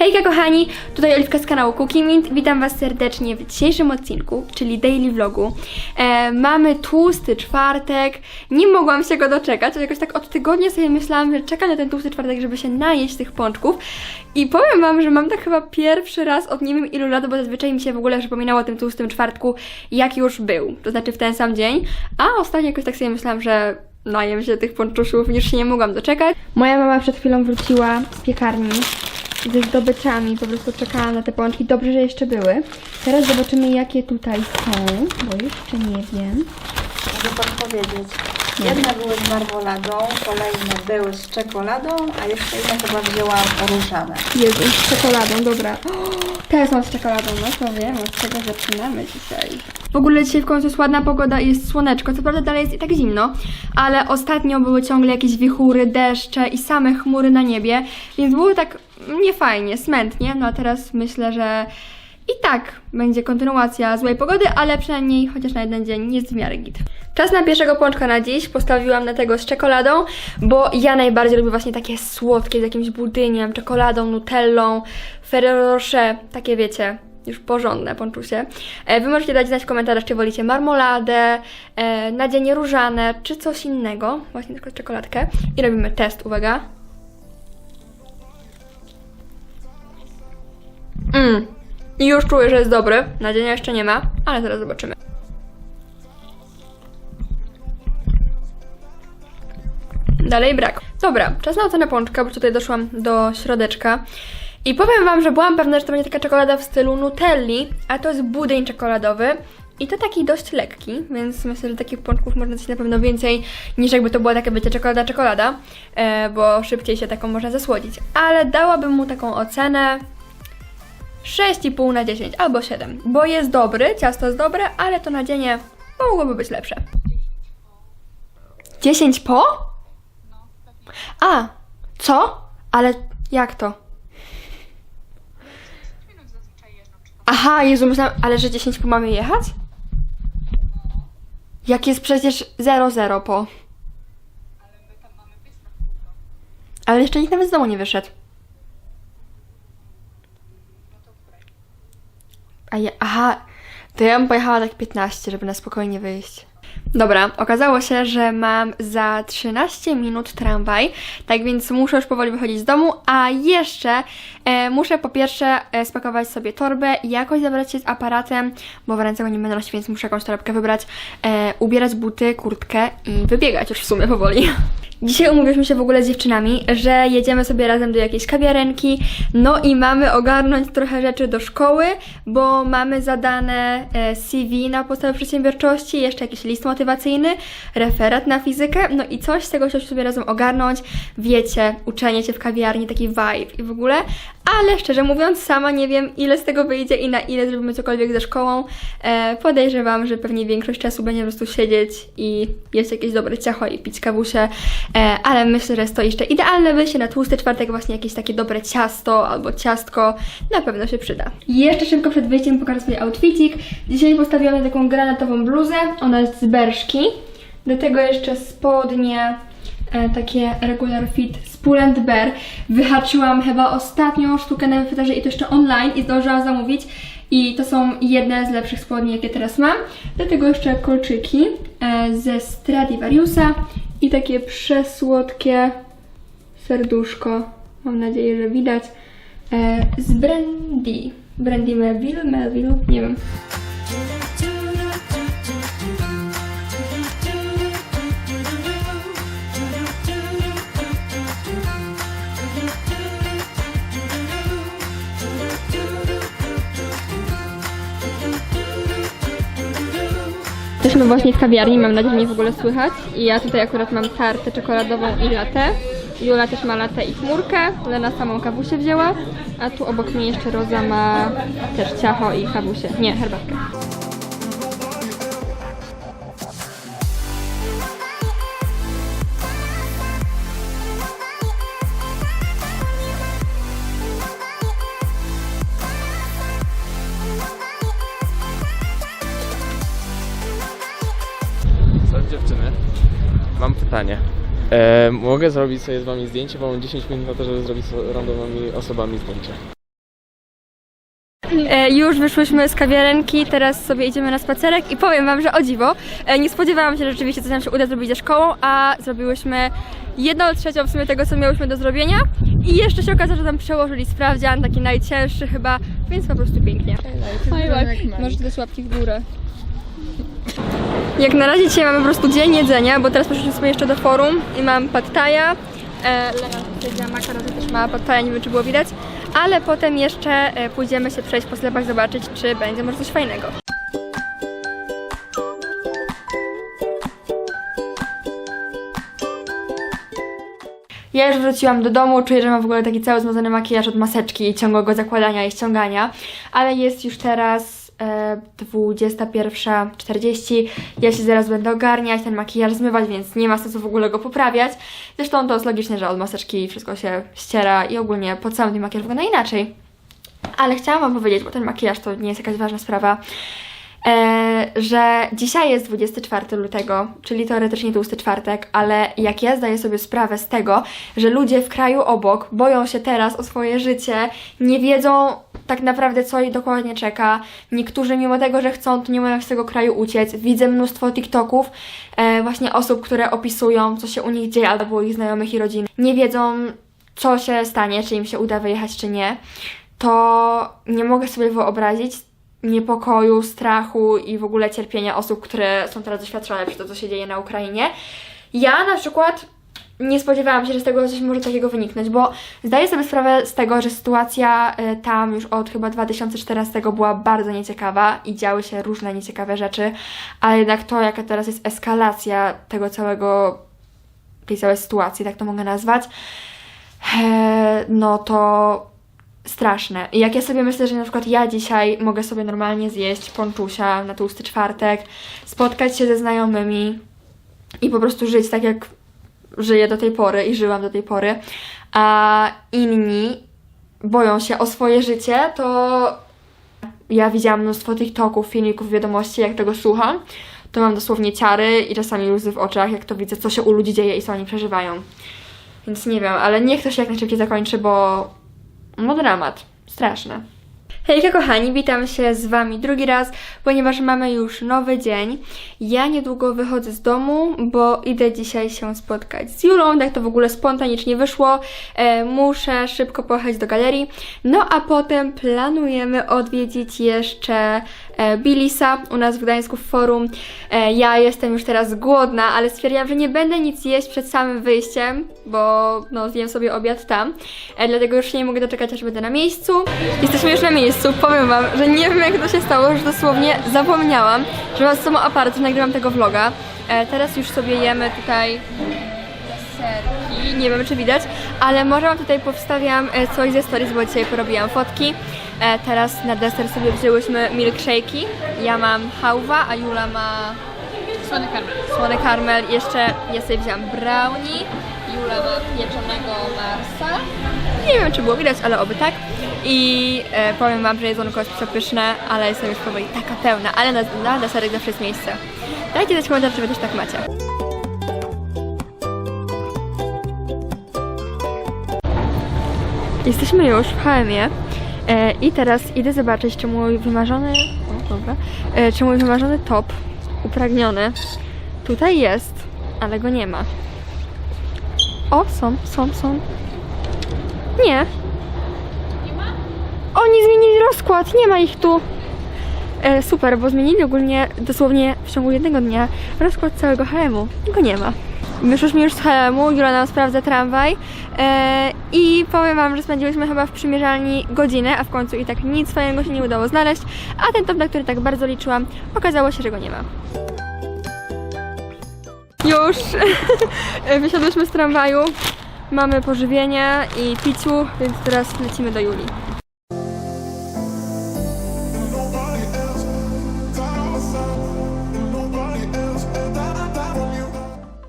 Hejka kochani, tutaj Oliwka z kanału Cookie Mint. Witam Was serdecznie w dzisiejszym odcinku, czyli daily vlogu. E, mamy tłusty czwartek, nie mogłam się go doczekać, jakoś tak od tygodnia sobie myślałam, że czekam na ten tłusty czwartek, żeby się najeść tych pączków. I powiem Wam, że mam tak chyba pierwszy raz od nie wiem ilu lat, bo zazwyczaj mi się w ogóle przypominało o tym tłustym czwartku, jak już był, to znaczy w ten sam dzień. A ostatnio jakoś tak sobie myślałam, że najem się tych pączuszów, już się nie mogłam doczekać. Moja mama przed chwilą wróciła z piekarni ze zdobyczami, po prostu czekałam na te pączki. Dobrze, że jeszcze były. Teraz zobaczymy, jakie tutaj są, bo jeszcze nie wiem. Mogę podpowiedzieć. Jedne były z marmoladą, kolejne były z czekoladą, a jeszcze inne chyba wzięłam różane. Jezu, z czekoladą, dobra. Te są z czekoladą, no to wiem, od czego zaczynamy dzisiaj. W ogóle dzisiaj w końcu jest ładna pogoda i jest słoneczko. Co prawda dalej jest i tak zimno, ale ostatnio były ciągle jakieś wichury, deszcze i same chmury na niebie, więc było tak niefajnie, smętnie. No a teraz myślę, że i tak będzie kontynuacja złej pogody, ale przynajmniej chociaż na jeden dzień jest w miarę git. Czas na pierwszego pączka na dziś. Postawiłam na tego z czekoladą, bo ja najbardziej lubię właśnie takie słodkie z jakimś budyniem, czekoladą, nutellą, Ferrero Rocher, takie wiecie, już porządne pączusie. E, Wy możecie dać znać w komentarzach, czy wolicie marmoladę, e, nadzienie różane, czy coś innego. Właśnie tylko czekoladkę. I robimy test, uwaga. Mmm. I już czuję, że jest dobry. Nadzienia jeszcze nie ma, ale zaraz zobaczymy. Dalej brak. Dobra, czas na ocenę pączka, bo tutaj doszłam do środeczka. I powiem Wam, że byłam pewna, że to będzie taka czekolada w stylu Nutelli, a to jest budyń czekoladowy. I to taki dość lekki, więc myślę, że takich pączków można zjeść na pewno więcej niż jakby to była taka, wiecie, czekolada, czekolada, e, bo szybciej się taką można zasłodzić. Ale dałabym mu taką ocenę 6,5 na 10 albo 7, bo jest dobry, ciasto jest dobre, ale to nadzienie mogłoby być lepsze. 10 po? A, co? Ale jak to? Aha, Jezu, myślałam, ale że 10 po mamy jechać? Jak jest przecież 0,0 po. Ale jeszcze nikt nawet z domu nie wyszedł. A ja, aha, to ja bym pojechała tak 15, żeby na spokojnie wyjść. Dobra, okazało się, że mam za 13 minut tramwaj, tak więc muszę już powoli wychodzić z domu, a jeszcze e, muszę po pierwsze e, spakować sobie torbę jakoś zabrać się z aparatem, bo w ręce go nie będę nosić, więc muszę jakąś torebkę wybrać, e, ubierać buty, kurtkę i wybiegać już w sumie powoli. Dzisiaj umówiliśmy się w ogóle z dziewczynami, że jedziemy sobie razem do jakiejś kawiarenki, no i mamy ogarnąć trochę rzeczy do szkoły, bo mamy zadane e, CV na podstawie przedsiębiorczości, jeszcze jakiś list motywacyjny, referat na fizykę, no i coś z tego chcieliśmy sobie razem ogarnąć. Wiecie, uczenie się w kawiarni, taki vibe i w ogóle, ale szczerze mówiąc, sama nie wiem, ile z tego wyjdzie i na ile zrobimy cokolwiek ze szkołą. E, podejrzewam, że pewnie większość czasu będzie po prostu siedzieć i jeść jakieś dobre ciacho i pić kawusie, e, ale myślę, że jest to jeszcze idealne wyjście na tłusty czwartek, właśnie jakieś takie dobre ciasto albo ciastko, na pewno się przyda. Jeszcze szybko przed wyjściem pokażę swój outfitik. Dzisiaj postawiłam taką granatową bluzę, ona jest z Berszki. Do tego jeszcze spodnie e, takie regular fit z Pull and Bear. Wyhaczyłam chyba ostatnią sztukę na wyfetarze i to jeszcze online i zdążyłam zamówić. I to są jedne z lepszych spodni, jakie teraz mam. Do tego jeszcze kolczyki e, ze Stradivariusa i takie przesłodkie serduszko. Mam nadzieję, że widać. E, z Brandy. Brandy Melville, Melville, nie wiem. Jesteśmy właśnie w kawiarni, mam nadzieję, że mnie w ogóle słychać. I ja tutaj akurat mam tartę czekoladową i latte. Jula też ma latte i chmurkę, Lena samą kawusię wzięła, a tu obok mnie jeszcze Roza ma też ciacho i kawusię. Nie, herbatkę. Dziewczyny? Mam pytanie. E, mogę zrobić sobie z wami zdjęcie, bo mam 10 minut na to, żeby zrobić z randomowymi osobami zdjęcie. E, już wyszłyśmy z kawiarenki, teraz sobie idziemy na spacerek i powiem wam, że o dziwo, e, nie spodziewałam się, że rzeczywiście coś nam się uda zrobić ze szkołą, a zrobiłyśmy jedną trzecią w sumie tego, co miałyśmy do zrobienia i jeszcze się okazało, że tam przełożyli sprawdzian, taki najcięższy chyba, więc po prostu pięknie. Może te łapki w górę. Jak na razie dzisiaj mamy po prostu dzień jedzenia, bo teraz poszliśmy sobie jeszcze do forum i mam pattaja. E, Lena powiedziała makaron, też ma pattaja, nie wiem czy było widać. Ale potem jeszcze e, pójdziemy się przejść po sklepach, zobaczyć czy będzie może coś fajnego. Ja już wróciłam do domu, czuję, że mam w ogóle taki cały zmazany makijaż od maseczki i ciągłego zakładania i ściągania, ale jest już teraz e, 21.40. Ja się zaraz będę ogarniać, ten makijaż zmywać, więc nie ma sensu w ogóle go poprawiać. Zresztą to jest logiczne, że od maseczki wszystko się ściera i ogólnie pod cały ten makijaż wygląda inaczej. Ale chciałam Wam powiedzieć, bo ten makijaż to nie jest jakaś ważna sprawa, e, że dzisiaj jest 24 lutego, czyli teoretycznie tłusty czwartek, ale jak ja zdaję sobie sprawę z tego, że ludzie w kraju obok boją się teraz o swoje życie, nie wiedzą tak naprawdę, co ich dokładnie czeka. Niektórzy, mimo tego, że chcą, to nie mają z tego kraju uciec. Widzę mnóstwo TikToków, e, właśnie osób, które opisują, co się u nich dzieje, albo ich znajomych i rodzin. Nie wiedzą, co się stanie, czy im się uda wyjechać, czy nie. To nie mogę sobie wyobrazić niepokoju, strachu i w ogóle cierpienia osób, które są teraz doświadczone przez to, co się dzieje na Ukrainie. Ja na przykład nie spodziewałam się, że z tego coś może takiego wyniknąć, bo zdaję sobie sprawę z tego, że sytuacja y, tam już od chyba 2014 była bardzo nieciekawa i działy się różne nieciekawe rzeczy, ale jednak to, jaka teraz jest eskalacja tego całego, tej całej sytuacji, tak to mogę nazwać, e, no to straszne. I jak ja sobie myślę, że na przykład ja dzisiaj mogę sobie normalnie zjeść ponczusia na tłusty czwartek, spotkać się ze znajomymi i po prostu żyć tak, jak żyję do tej pory i żyłam do tej pory, a inni boją się o swoje życie, to ja widziałam mnóstwo TikToków, filmików, wiadomości, jak tego słucham, to mam dosłownie ciary i czasami łzy w oczach, jak to widzę, co się u ludzi dzieje i co oni przeżywają. Więc nie wiem, ale niech to się jak najszybciej zakończy, bo no dramat. Straszne. Hejka kochani, witam się z Wami drugi raz, ponieważ mamy już nowy dzień. Ja niedługo wychodzę z domu, bo idę dzisiaj się spotkać z Julą, tak to w ogóle spontanicznie wyszło. E, muszę szybko pojechać do galerii. No a potem planujemy odwiedzić jeszcze Bilisa u nas w Gdańsku w forum. E, ja jestem już teraz głodna, ale stwierdziłam, że nie będę nic jeść przed samym wyjściem, bo no zjem sobie obiad tam. E, dlatego już nie mogę doczekać, aż będę na miejscu. Jesteśmy już na miejscu. Powiem Wam, że nie wiem jak to się stało, że dosłownie zapomniałam, że mam z sobą aparat, nagrywam tego vloga. E, teraz już sobie jemy tutaj deserki, nie wiem czy widać, ale może Wam tutaj powstawiam e, coś ze stories, bo dzisiaj porobiłam fotki. E, teraz na deser sobie wzięłyśmy milkshake'i. Ja mam hałwa, a Jula ma Słony karmel. słony karmel. Jeszcze ja sobie wzięłam brownie. Jula ma pieczonego Marsa. Nie wiem, czy było widać, ale oby tak. I e, powiem Wam, że jedzonko jest przepyszne, ale jestem już powoli taka pełna. Ale na, na deserek zawsze jest miejsce. Dajcie znać komentarz, czy Wy też tak macie. Jesteśmy już w HM-ie e, i teraz idę zobaczyć, czy mój wymarzony, o, dobra, e, czy mój wymarzony top, upragniony, tutaj jest, ale go nie ma. O, są, są, są. Nie. Oni zmienili rozkład, nie ma ich tu. E, super, bo zmienili ogólnie dosłownie w ciągu jednego dnia rozkład całego HM-u. Go nie ma. Wyszłyśmy już z HM-u, Jula nam sprawdza tramwaj e, i powiem Wam, że spędziłyśmy chyba w przymierzalni godzinę, a w końcu i tak nic fajnego się nie udało znaleźć, a ten top, na który tak bardzo liczyłam, okazało się, że go nie ma. Już wysiadłyśmy z tramwaju, mamy pożywienie i piciu, więc teraz lecimy do Julii.